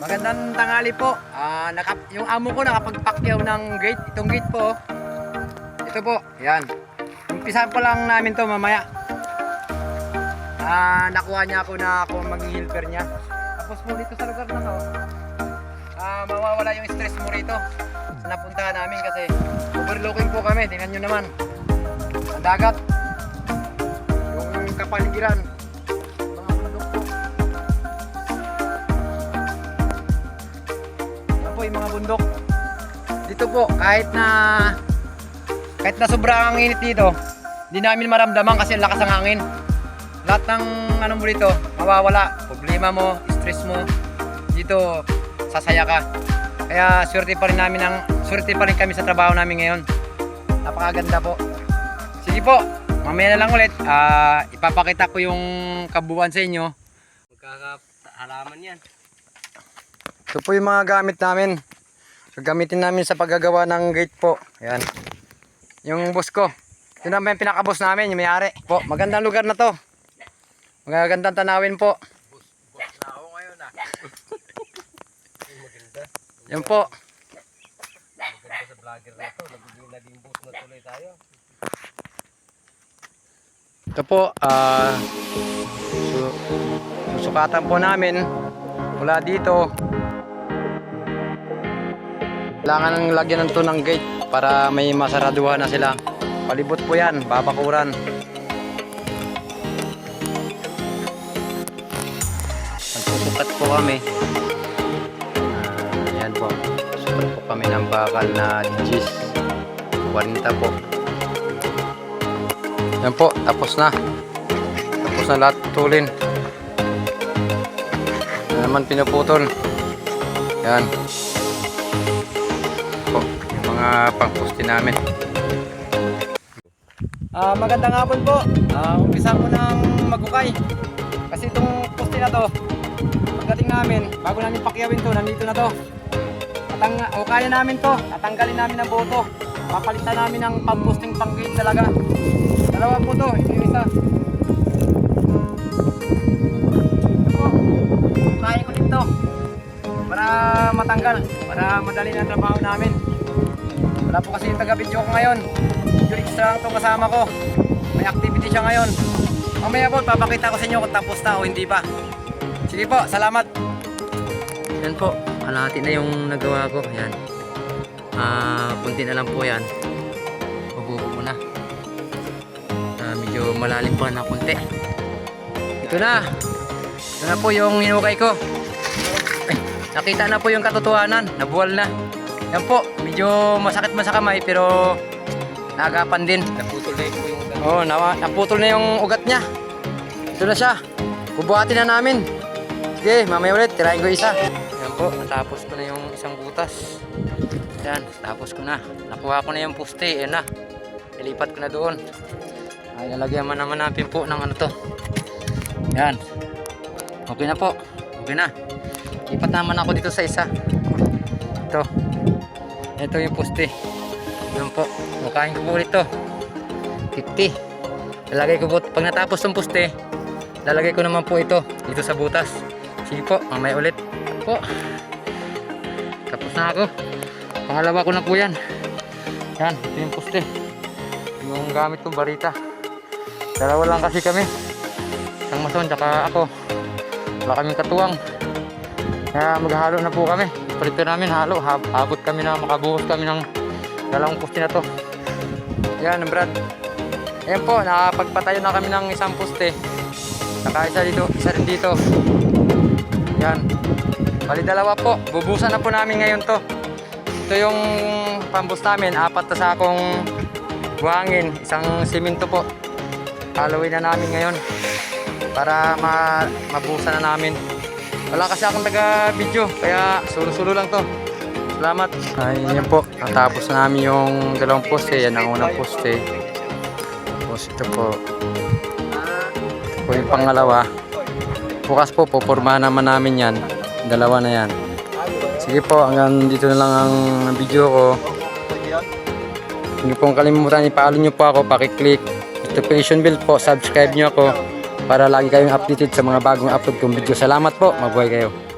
Magandang tangali po. Ah, naka, yung amo ko nakapagpakyaw ng gate. Itong gate po. Ito po. Yan. Umpisa pa lang namin to mamaya. Ah, nakuha niya ako na ako maging helper niya. Tapos po dito sa lugar na to, ah, mawawala yung stress mo rito. Sa napuntahan namin kasi overlooking po kami. Tingnan nyo naman. Ang dagat. Yung kapaligiran. Bundok. Dito po, kahit na kahit na sobrang ang init dito, hindi namin maramdaman kasi ang lakas ng hangin. Lahat ng ano mo dito, mawawala. Problema mo, stress mo, dito sasaya ka. Kaya swerte pa rin namin ang swerte pa rin kami sa trabaho namin ngayon. Napakaganda po. Sige po, mamaya na lang ulit. Ah, ipapakita ko yung kabuuan sa inyo. Magkakahalaman yan. Ito po yung mga gamit namin. Gagamitin namin sa paggagawa ng gate po. Ayan. Yung boss ko. Yun naman yung pinakaboss namin, yung may-ari. Po, magandang lugar na to. Magagandang tanawin po. Na ako ngayon ah. maganda. Yan po. Maganda sa vlogger na to. Nagiging naging boss na tuloy tayo. Ito po, ah su susukatan po namin mula dito. Kailangan ng lagyan ng to ng gate para may masaraduhan na sila. Palibot po yan, babakuran. Magsusukat po kami. Ah, Ayan po. Sukat po kami ng bakal na gis. 40 po. Yan po, tapos na. Tapos na lahat tulin. Yan naman pinuputol. Yan. Mga pangpusti namin. Ah, magandang hapon po. Ah, umpisa ko ng magukay. Kasi itong poste na to, pagdating namin, bago namin pakyawin to, nandito na to. Tatang, o kaya namin to, tatanggalin namin ang boto. Papalitan namin ng pamposting panggate talaga. Dalawa po to, ito yung isa. Ito kaya ko dito. Para matanggal, para madali na trabaho namin. Wala po kasi yung taga-video ko ngayon. Video extra lang itong kasama ko. May activity siya ngayon. Mamaya po, papakita ko sa inyo kung tapos na o hindi pa. Sige po, salamat. Yan po, kalahati na yung nagawa ko. Yan. Ah, kunti na lang po yan. Mabubo ko na. Ah, medyo malalim pa na kunti. Ito na. Ito na po yung hinukay ko. Nakita na po yung katotohanan. Nabuwal na. Yan po. Medyo masakit man sa kamay pero naagapan din. Naputol na yung yung Oo, oh, nawa, naputol na yung ugat niya. Ito na siya. Bubuhatin na namin. Sige, mamaya ulit. Tirahin ko isa. Yan po, natapos ko na yung isang butas. Yan, tapos ko na. Nakuha ko na yung poste. Yan na. Ilipat ko na doon. Ay, lalagyan man naman natin po ng ano to. Yan. Okay na po. Okay na. Lipat naman ako dito sa isa. Ito. Ito yung poste. Yan po. Mukain ko po ulit to. 50. Lalagay ko po, pag natapos ng poste, lalagay ko naman po ito dito sa butas. Sige po, mamaya ulit. Po. Tapos na ako. Pangalawa ko na po yan. Yan, ito yung poste. Yung gamit kong barita. Dalawa lang kasi kami. Isang mason, tsaka ako. Wala kaming katuwang. Kaya maghalo na po kami. Prepare namin halo. Hab- Abot kami na makabuhos kami ng dalawang poste na to. Yan, Brad. Ayan po, nakapagpatayo na kami ng isang poste. Saka isa dito, isa rin dito. Yan. Bali dalawa po. Bubusan na po namin ngayon to. Ito yung pambus namin. Apat na sakong buhangin. Isang simento po. Halawin na namin ngayon. Para ma mabusan na namin. Wala kasi akong taga-video. Kaya sulo-sulo lang to. Salamat. Ay, yan po. Natapos na namin yung dalawang poste. Yan ang unang poste. Tapos ito po. Ito po yung pangalawa. Bukas po, pupormahan naman namin yan. Dalawa na yan. Sige po, hanggang dito na lang ang video ko. Niyo pong kalimutan, ipalo niyo po ako, pakiclick. Notification bell po, subscribe niyo ako para lagi kayong updated sa mga bagong upload kong video. Salamat po, mabuhay kayo.